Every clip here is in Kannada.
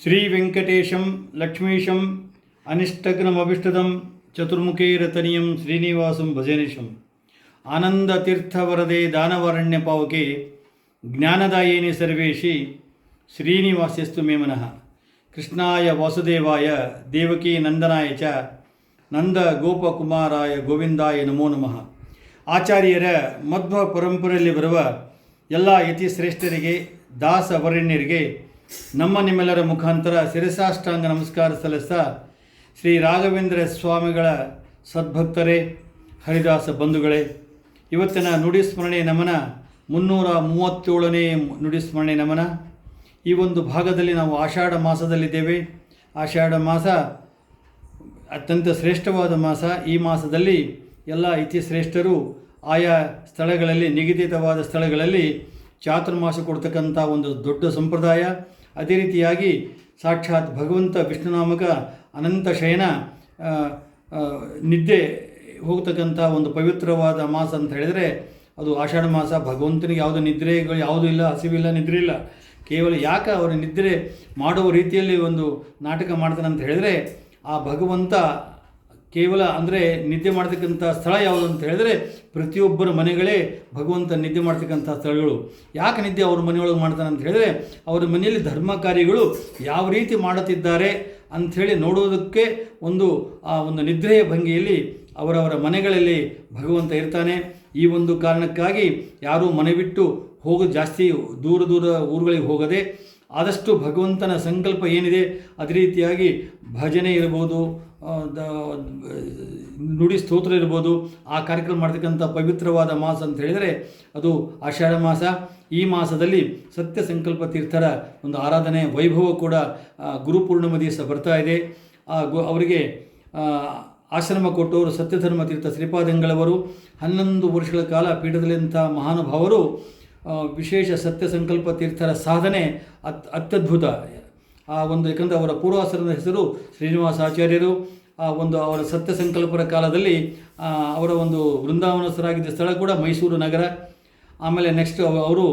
ವೆಂಕಟೇಶಂ ಲಕ್ಷ್ಮೀಶಂ ಅನಿಷ್ಟಗ್ನಮಿಷ್ಟದಂ ಚತುರ್ಮುಖೇರತನಿಯಂ ಶ್ರೀನಿವಾಸಂ ಭಜನಿಶಂ ಆನಂದತೀರ್ಥವರದೆ ದಾನವರಣ್ಯ ಪಾವಕೆ ಜ್ಞಾನದಾಯಿನಿ ಸರ್ವೇಶಿ ಶ್ರೀನಿವಾಸ್ಯಸ್ತು ಮೇಮನಃ ಕೃಷ್ಣಾಯ ವಾಸುದೇವಾಯ ದೇವಕಿ ನಂದನಾಯ ಚ ನಂದ ಗೋಪಕುಮಾರಾಯ ಗೋವಿಂದಾಯ ನಮೋ ನಮಃ ಆಚಾರ್ಯರ ಮಧ್ವ ಪರಂಪರೆಯಲ್ಲಿ ಬರುವ ಎಲ್ಲ ಯತಿಶ್ರೇಷ್ಠರಿಗೆ ದಾಸ ವರಣ್ಯರಿಗೆ ನಮ್ಮ ನಿಮ್ಮೆಲ್ಲರ ಮುಖಾಂತರ ಶಿರಸಾಷ್ಟಾಂಗ ನಮಸ್ಕಾರ ಸಲ್ಲಿಸ್ತಾ ಶ್ರೀ ರಾಘವೇಂದ್ರ ಸ್ವಾಮಿಗಳ ಸದ್ಭಕ್ತರೇ, ಹರಿದಾಸ ಬಂಧುಗಳೇ, ಇವತ್ತಿನ ನುಡಿಸ್ಮರಣೆ ನಮನ, ಮುನ್ನೂರ ಮೂವತ್ತೇಳನೇ ನುಡಿಸ್ಮರಣೆ ನಮನ. ಈ ಒಂದು ಭಾಗದಲ್ಲಿ ನಾವು ಆಷಾಢ ಮಾಸದಲ್ಲಿದ್ದೇವೆ. ಆಷಾಢ ಮಾಸ ಅತ್ಯಂತ ಶ್ರೇಷ್ಠವಾದ ಮಾಸ. ಈ ಮಾಸದಲ್ಲಿ ಎಲ್ಲ ಇತಿಶ್ರೇಷ್ಠರು ಆಯಾ ಸ್ಥಳಗಳಲ್ಲಿ, ನಿಗದಿತವಾದ ಸ್ಥಳಗಳಲ್ಲಿ ಚಾತುರ್ಮಾಸ ಕೊಡ್ತಕ್ಕಂಥ ಒಂದು ದೊಡ್ಡ ಸಂಪ್ರದಾಯ. ಅದೇ ರೀತಿಯಾಗಿ ಸಾಕ್ಷಾತ್ ಭಗವಂತ ವಿಷ್ಣುನಾಮಕ ಅನಂತ ಶಯನ ನಿದ್ದೆ ಹೋಗ್ತಕ್ಕಂಥ ಒಂದು ಪವಿತ್ರವಾದ ಮಾಸ ಅಂತ ಹೇಳಿದರೆ ಅದು ಆಷಾಢ ಮಾಸ. ಭಗವಂತನಿಗೆ ಯಾವುದೇ ನಿದ್ರೆಗಳು ಯಾವುದೂ ಇಲ್ಲ, ಹಸಿವಿಲ್ಲ, ನಿದ್ರೆ ಇಲ್ಲ. ಕೇವಲ ಯಾಕೆ ಅವರ ನಿದ್ರೆ ಮಾಡುವ ರೀತಿಯಲ್ಲಿ ಒಂದು ನಾಟಕ ಮಾಡ್ತಾನೆ ಅಂತ ಹೇಳಿದರೆ ಆ ಭಗವಂತ ಕೇವಲ ಅಂದರೆ ನಿದ್ದೆ ಮಾಡ್ತಕ್ಕಂಥ ಸ್ಥಳ ಯಾವುದು ಅಂತ ಹೇಳಿದ್ರೆ ಪ್ರತಿಯೊಬ್ಬರ ಮನೆಗಳೇ ಭಗವಂತ ನಿದ್ದೆ ಮಾಡ್ತಕ್ಕಂಥ ಸ್ಥಳಗಳು. ಯಾಕೆ ನಿದ್ದೆ ಅವ್ರ ಮನೆಯೊಳಗೆ ಮಾಡ್ತಾನೆ ಅಂತ ಹೇಳಿದ್ರೆ ಅವರ ಮನೆಯಲ್ಲಿ ಧರ್ಮ ಕಾರ್ಯಗಳು ಯಾವ ರೀತಿ ಮಾಡುತ್ತಿದ್ದಾರೆ ಅಂಥೇಳಿ ನೋಡೋದಕ್ಕೆ ಒಂದು, ಆ ಒಂದು ನಿದ್ರೆಯ ಭಂಗಿಯಲ್ಲಿ ಅವರವರ ಮನೆಗಳಲ್ಲಿ ಭಗವಂತ ಇರ್ತಾನೆ. ಈ ಒಂದು ಕಾರಣಕ್ಕಾಗಿ ಯಾರೂ ಮನೆ ಬಿಟ್ಟು ಹೋಗೋದು ಜಾಸ್ತಿ ದೂರ ದೂರ ಊರುಗಳಿಗೆ ಹೋಗದೆ ಆದಷ್ಟು ಭಗವಂತನ ಸಂಕಲ್ಪ ಏನಿದೆ, ಅದೇ ರೀತಿಯಾಗಿ ಭಜನೆ ಇರ್ಬೋದು ನುಡಿ ಸ್ತೋತ್ರ ಇರ್ಬೋದು, ಆ ಕಾರ್ಯಕ್ರಮ ಮಾಡ್ತಕ್ಕಂಥ ಪವಿತ್ರವಾದ ಮಾಸ ಅಂತ ಹೇಳಿದರೆ ಅದು ಆಷಾಢ ಮಾಸ. ಈ ಮಾಸದಲ್ಲಿ ಸತ್ಯ ಸಂಕಲ್ಪ ತೀರ್ಥರ ಒಂದು ಆರಾಧನೆ ವೈಭವ ಕೂಡ ಗುರುಪೂರ್ಣಿಮ ದಿವಸ ಬರ್ತಾ ಇದೆ. ಗು, ಅವರಿಗೆ ಆಶ್ರಮ ಕೊಟ್ಟವರು ಸತ್ಯಧರ್ಮ ತೀರ್ಥ ಶ್ರೀಪಾದಂಗಳವರು, ಹನ್ನೊಂದು ವರ್ಷಗಳ ಕಾಲ ಪೀಠದಲ್ಲಿಂಥ ಮಹಾನುಭಾವರು ವಿಶೇಷ ಸತ್ಯ ಸಂಕಲ್ಪ ತೀರ್ಥರ ಸಾಧನೆ ಅತ್ ಅತ್ಯದ್ಭುತ. ಆ ಒಂದು ಏಕೆಂದರೆ ಅವರ ಪೂರ್ವಾಸರದ ಹೆಸರು ಶ್ರೀನಿವಾಸ ಆಚಾರ್ಯರು. ಆ ಒಂದು ಅವರ ಸತ್ಯ ಸಂಕಲ್ಪರ ಕಾಲದಲ್ಲಿ ಅವರ ಒಂದು ವೃಂದಾವನಸ್ಥರಾಗಿದ್ದ ಸ್ಥಳ ಕೂಡ ಮೈಸೂರು ನಗರ. ಆಮೇಲೆ ನೆಕ್ಸ್ಟ್ ಅವರು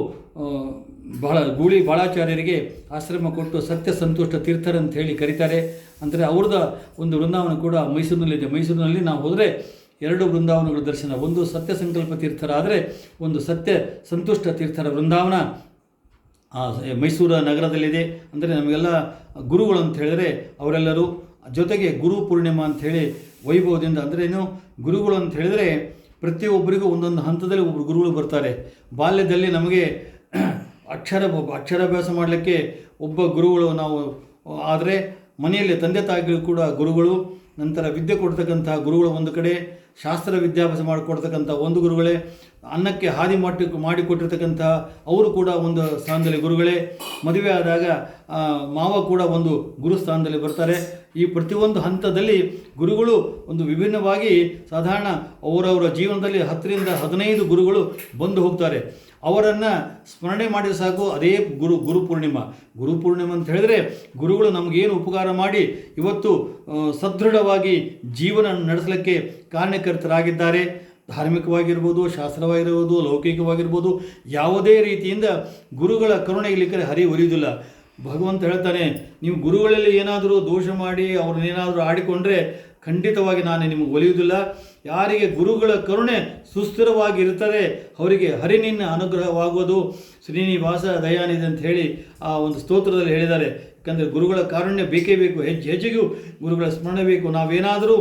ಬಹಳ ಗೂಳಿ ಬಾಳಾಚಾರ್ಯರಿಗೆ ಆಶ್ರಮ ಕೊಟ್ಟು ಸತ್ಯ ಸಂತುಷ್ಟ ತೀರ್ಥರಂತ ಹೇಳಿ ಕರೀತಾರೆ. ಅಂದರೆ ಅವ್ರದ್ದು ಒಂದು ವೃಂದಾವನ ಕೂಡ ಮೈಸೂರಿನಲ್ಲಿದೆ. ಮೈಸೂರಿನಲ್ಲಿ ನಾವು ಹೋದರೆ ಎರಡು ಬೃಂದಾವನಗಳ ದರ್ಶನ, ಒಂದು ಸತ್ಯ ಸಂಕಲ್ಪ ತೀರ್ಥರ ಆದರೆ ಒಂದು ಸತ್ಯ ಸಂತುಷ್ಟ ತೀರ್ಥರ ಬೃಂದಾವನ. ಮೈಸೂರು ನಗರದಲ್ಲಿದೆ. ಅಂದರೆ ನಮಗೆಲ್ಲ ಗುರುಗಳು ಅಂತ ಹೇಳಿದರೆ ಅವರೆಲ್ಲರೂ ಜೊತೆಗೆ ಗುರು ಪೂರ್ಣಿಮಾ ಅಂತ ಹೇಳಿ ವೈಭವದಿಂದ, ಅಂದರೆ ಏನು, ಗುರುಗಳು ಅಂತ ಹೇಳಿದರೆ ಪ್ರತಿಯೊಬ್ಬರಿಗೂ ಒಂದೊಂದು ಹಂತದಲ್ಲಿ ಒಬ್ಬರು ಗುರುಗಳು ಬರ್ತಾರೆ. ಬಾಲ್ಯದಲ್ಲಿ ನಮಗೆ ಅಕ್ಷರ, ಅಕ್ಷರಾಭ್ಯಾಸ ಮಾಡಲಿಕ್ಕೆ ಒಬ್ಬ ಗುರುಗಳು ನಾವು, ಆದರೆ ಮನೆಯಲ್ಲಿ ತಂದೆ ತಾಯಿಗಳು ಕೂಡ ಗುರುಗಳು. ನಂತರ ವಿದ್ಯೆ ಕೊಡ್ತಕ್ಕಂತಹ ಗುರುಗಳು ಒಂದು ಕಡೆ ಶಾಸ್ತ್ರ ವಿದ್ಯಾಭ್ಯಾಸ ಮಾಡಿಕೊಡ್ತಕ್ಕಂಥ ಒಂದು ಗುರುಗಳೇ ಅನ್ನಕ್ಕೆ ಹಾದಿ ಮಾಡಿ ಮಾಡಿಕೊಟ್ಟಿರ್ತಕ್ಕಂಥ ಅವರು ಕೂಡ ಒಂದು ಸ್ಥಾನದಲ್ಲಿ ಗುರುಗಳೇ. ಮದುವೆ ಆದಾಗ ಮಾವ ಕೂಡ ಒಂದು ಗುರು ಸ್ಥಾನದಲ್ಲಿ ಬರ್ತಾರೆ. ಈ ಪ್ರತಿಯೊಂದು ಹಂತದಲ್ಲಿ ಗುರುಗಳು ಒಂದು ವಿಭಿನ್ನವಾಗಿ ಸಾಧಾರಣ ಅವರವರ ಜೀವನದಲ್ಲಿ ಹತ್ತರಿಂದ ಹದಿನೈದು ಗುರುಗಳು ಬಂದು ಹೋಗ್ತಾರೆ. ಅವರನ್ನು ಸ್ಮರಣೆ ಮಾಡಿದ ಸಾಕು, ಅದೇ ಗುರು ಗುರು ಪೂರ್ಣಿಮಾ. ಗುರು ಪೂರ್ಣಿಮಾ ಅಂತ ಹೇಳಿದ್ರೆ ಗುರುಗಳು ನಮಗೇನು ಉಪಕಾರ ಮಾಡಿ ಇವತ್ತು ಸದೃಢವಾಗಿ ಜೀವನ ನಡೆಸಲಿಕ್ಕೆ ಕಾರಣಕರ್ತರಾಗಿದ್ದಾರೆ ಧಾರ್ಮಿಕವಾಗಿರ್ಬೋದು, ಶಾಸ್ತ್ರವಾಗಿರ್ಬೋದು, ಲೌಕಿಕವಾಗಿರ್ಬೋದು, ಯಾವುದೇ ರೀತಿಯಿಂದ ಗುರುಗಳ ಕರುಣೆ ಇಲ್ಲಿಕ್ಕೆ ಹರಿ ಒಲಿಯುವುದಿಲ್ಲ ಭಗವಂತ ಹೇಳ್ತಾನೆ, ನೀವು ಗುರುಗಳಲ್ಲಿ ಏನಾದರೂ ದೋಷ ಮಾಡಿ ಅವ್ರನ್ನೇನಾದರೂ ಆಡಿಕೊಂಡ್ರೆ ಖಂಡಿತವಾಗಿ ನಾನು ನಿಮಗೆ ಒಲಿಯುವುದಿಲ್ಲ. ಯಾರಿಗೆ ಗುರುಗಳ ಕರುಣೆ ಸುಸ್ಥಿರವಾಗಿ ಇರುತ್ತದೆ ಅವರಿಗೆ ಹರಿನಿನ್ನ ಅನುಗ್ರಹವಾಗುವುದು. ಶ್ರೀನಿವಾಸ ದಯಾನಿದೆ ಅಂತ ಹೇಳಿ ಆ ಒಂದು ಸ್ತೋತ್ರದಲ್ಲಿ ಹೇಳಿದ್ದಾರೆ. ಯಾಕಂದರೆ ಗುರುಗಳ ಕಾರುಣ್ಯ ಬೇಕೇ ಬೇಕು, ಹೆಜ್ಜೆ ಹೆಜ್ಜೆಗೂ ಗುರುಗಳ ಸ್ಮರಣೆ ಬೇಕು. ನಾವೇನಾದರೂ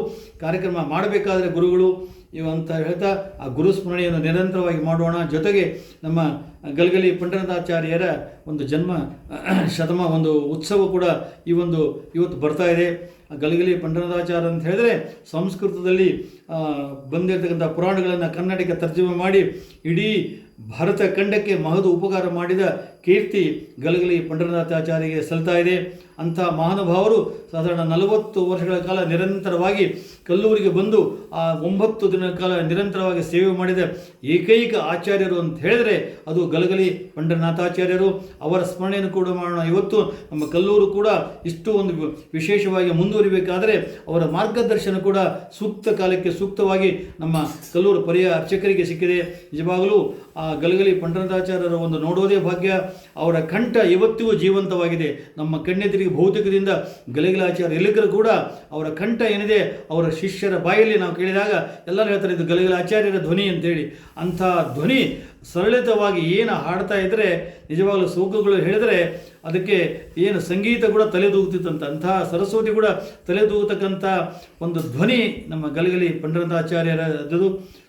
ಕಾರ್ಯಕ್ರಮ ಮಾಡಬೇಕಾದ್ರೆ ಗುರುಗಳು ಇವು ಅಂತ ಹೇಳ್ತಾ ಆ ಗುರು ಸ್ಮರಣೆಯನ್ನು ನಿರಂತರವಾಗಿ ಮಾಡೋಣ. ಜೊತೆಗೆ ನಮ್ಮ ಗಲಗಲಿ ಪಂಡರನಾಚಾರ್ಯರ ಒಂದು ಜನ್ಮ, ಶತಮ, ಒಂದು ಉತ್ಸವ ಕೂಡ ಈ ಒಂದು ಇವತ್ತು ಬರ್ತಾ ಇದೆ. ಗಲಗಲಿ ಪಂಡರದಾಚಾರ್ಯ ಅಂತ ಹೇಳಿದ್ರೆ ಸಂಸ್ಕೃತದಲ್ಲಿ ಬಂದಿರತಕ್ಕಂಥ ಪುರಾಣಗಳನ್ನು ಕನ್ನಡಕ್ಕೆ ತರ್ಜಮೆ ಮಾಡಿ ಇಡೀ ಭಾರತ ಖಂಡಕ್ಕೆ ಮಹದು ಉಪಕಾರ ಮಾಡಿದ ಕೀರ್ತಿ ಗಲಗಲಿ ಪಂಡರನಾಥಾಚಾರ್ಯಗೆ ಸಲ್ತಾ ಇದೆ. ಅಂಥ ಮಹಾನುಭಾವರು ಸಾಧಾರಣ ನಲವತ್ತು ವರ್ಷಗಳ ಕಾಲ ನಿರಂತರವಾಗಿ ಕಲ್ಲೂರಿಗೆ ಬಂದು ಆ ಒಂಬತ್ತು ದಿನಗಳ ಕಾಲ ನಿರಂತರವಾಗಿ ಸೇವೆ ಮಾಡಿದ ಏಕೈಕ ಆಚಾರ್ಯರು ಅಂತ ಹೇಳಿದರೆ ಅದು ಗಲಗಲಿ ಪಂಡರನಾಥಾಚಾರ್ಯರು. ಅವರ ಸ್ಮರಣೆಯನ್ನು ಕೂಡ ಮಾಡೋಣ. ಇವತ್ತು ನಮ್ಮ ಕಲ್ಲೂರು ಕೂಡ ಇಷ್ಟು ಒಂದು ವಿಶೇಷವಾಗಿ ಮುಂದುವರಿಬೇಕಾದರೆ ಅವರ ಮಾರ್ಗದರ್ಶನ ಕೂಡ ಸೂಕ್ತ ಕಾಲಕ್ಕೆ ಸೂಕ್ತವಾಗಿ ನಮ್ಮ ಕಲ್ಲೂರು ಪರಿಯ ಅರ್ಚಕರಿಗೆ ಸಿಕ್ಕಿದೆ. ನಿಜವಾಗಲೂ ಆ ಗಲಗಲಿ ಪಂಡರನಾಥಾಚಾರ್ಯರ ಒಂದು ನೋಡೋದೇ ಭಾಗ್ಯ. ಅವರ ಕಂಠ ಇವತ್ತಿಗೂ ಜೀವಂತವಾಗಿದೆ. ನಮ್ಮ ಕಣ್ಣೆದುರಿಗೆ ಭೌತಿಕದಿಂದ ಗಲಗಲಾಚಾರ್ಯ ಎಲ್ಲಿಗರು ಕೂಡ ಅವರ ಕಂಠ ಏನಿದೆ, ಅವರ ಶಿಷ್ಯರ ಬಾಯಲ್ಲಿ ನಾವು ಕೇಳಿದಾಗ ಎಲ್ಲರೂ ಹೇಳ್ತಾರೆ, ಇದು ಗಲಗಲಾಚಾರ್ಯರ ಧ್ವನಿ ಅಂತೇಳಿ. ಅಂಥ ಧ್ವನಿ ಸರಳಿತವಾಗಿ ಏನು ಹಾಡ್ತಾ ಇದ್ದರೆ ನಿಜವಾಗಲೂ ಸೋಕುಗಳು ಹೇಳಿದರೆ ಅದಕ್ಕೆ ಏನು ಸಂಗೀತ ಕೂಡ ತಲೆದೂಗುತ್ತಿತ್ತಂತ ಅಂತಹ ಸರಸ್ವತಿ ಕೂಡ ತಲೆದೂಗತಕ್ಕಂಥ ಒಂದು ಧ್ವನಿ ನಮ್ಮ ಗಲಗಲಿ ಪಂಡರನಾಥಾಚಾರ್ಯರದ್ದು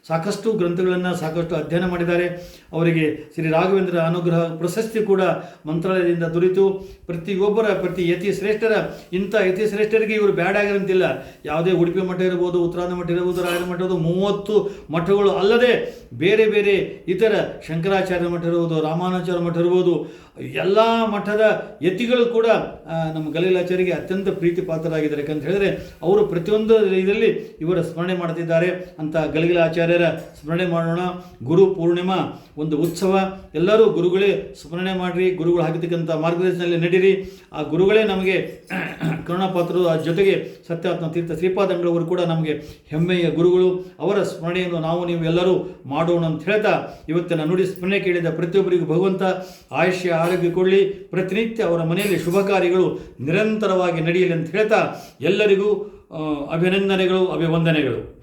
ಸಾಕಷ್ಟು ಗ್ರಂಥಗಳನ್ನು ಸಾಕಷ್ಟು ಅಧ್ಯಯನ ಮಾಡಿದ್ದಾರೆ. ಅವರಿಗೆ ಶ್ರೀ ರಾಘವೇಂದ್ರ ಅನುಗ್ರಹ ಪ್ರಶಸ್ತಿ ಕೂಡ ಮಂತ್ರಾಲಯದಿಂದ ದೊರೆತು. ಪ್ರತಿಯೊಬ್ಬರ ಪ್ರತಿ ಯತಿ ಶ್ರೇಷ್ಠರ, ಇಂಥ ಯತಿ ಶ್ರೇಷ್ಠರಿಗೆ ಇವರು ಬ್ಯಾಡ್ ಆಗಿರಂತಿಲ್ಲ. ಯಾವುದೇ ಉಡುಪಿ ಮಠ ಇರ್ಬೋದು ಉತ್ತರಾಂಧ ಮಠ ಇರ್ಬೋದು, ರಾಯರ ಮಠ ಇರ್ಬೋದು, ಮೂವತ್ತು ಮಠಗಳು ಅಲ್ಲದೆ ಬೇರೆ ಬೇರೆ ಇತರ ಶಂಕರಾಚಾರ್ಯ ಮಠ ಇರ್ಬೋದು ರಾಮಾನುಚಾರ್ಯ ಮಠ ಇರ್ಬೋದು. ಎಲ್ಲ ಮಠದ ಯತಿಗಳು ಕೂಡ ನಮ್ಮ ಗಲೀಲಾಚಾರ್ಯರಿಗೆ ಅತ್ಯಂತ ಪ್ರೀತಿ ಪಾತ್ರರಾಗಿದ್ದಾರೆ ಯಾಕಂತ ಹೇಳಿದ್ರೆ, ಅವರು ಪ್ರತಿಯೊಂದು ಇದರಲ್ಲಿ ಇವರ ಸ್ಮರಣೆ ಮಾಡ್ತಿದ್ದಾರೆ. ಅಂತ ಗಲಗಲಾಚಾರ್ಯರ ಸ್ಮರಣೆ ಮಾಡೋಣ. ಗುರು ಪೂರ್ಣಿಮಾ, ಒಂದು ಉತ್ಸವ. ಎಲ್ಲರೂ ಗುರುಗಳೇ ಸ್ಮರಣೆ ಮಾಡಿರಿ, ಗುರುಗಳು ಹಾಕಿರ್ತಕ್ಕಂಥ ಮಾರ್ಗದರ್ಶನದಲ್ಲಿ ನಡೀರಿ. ಆ ಗುರುಗಳೇ ನಮಗೆ ಕರುಣಾಪಾತ್ರರು ಆ ಜೊತೆಗೆ ಸತ್ಯಾತ್ಮ ತೀರ್ಥ ಶ್ರೀಪಾದಂಗಳವರು ಕೂಡ ನಮಗೆ ಹೆಮ್ಮೆಯ ಗುರುಗಳು. ಅವರ ಸ್ಮರಣೆಯನ್ನು ನಾವು ನೀವು ಎಲ್ಲರೂ ಮಾಡೋಣ ಅಂತ ಹೇಳ್ತಾ, ಇವತ್ತಿನ ನುಡಿ ಸ್ಮರಣೆ ಕೇಳಿದ ಪ್ರತಿಯೊಬ್ಬರಿಗೂ ಭಗವಂತ ಆಯುಷ್ಯ ಆರೋಗ್ಯ ಕೊಡಲಿ ಪ್ರತಿನಿತ್ಯ ಅವರ ಮನೆಯಲ್ಲಿ ಶುಭ ಕಾರ್ಯಗಳು ನಿರಂತರವಾಗಿ ನಡೆಯಲಿ ಅಂತ ಹೇಳ್ತಾ ಎಲ್ಲರಿಗೂ ಅಭಿನಂದನೆಗಳು ಅಭಿವಂದನೆಗಳು.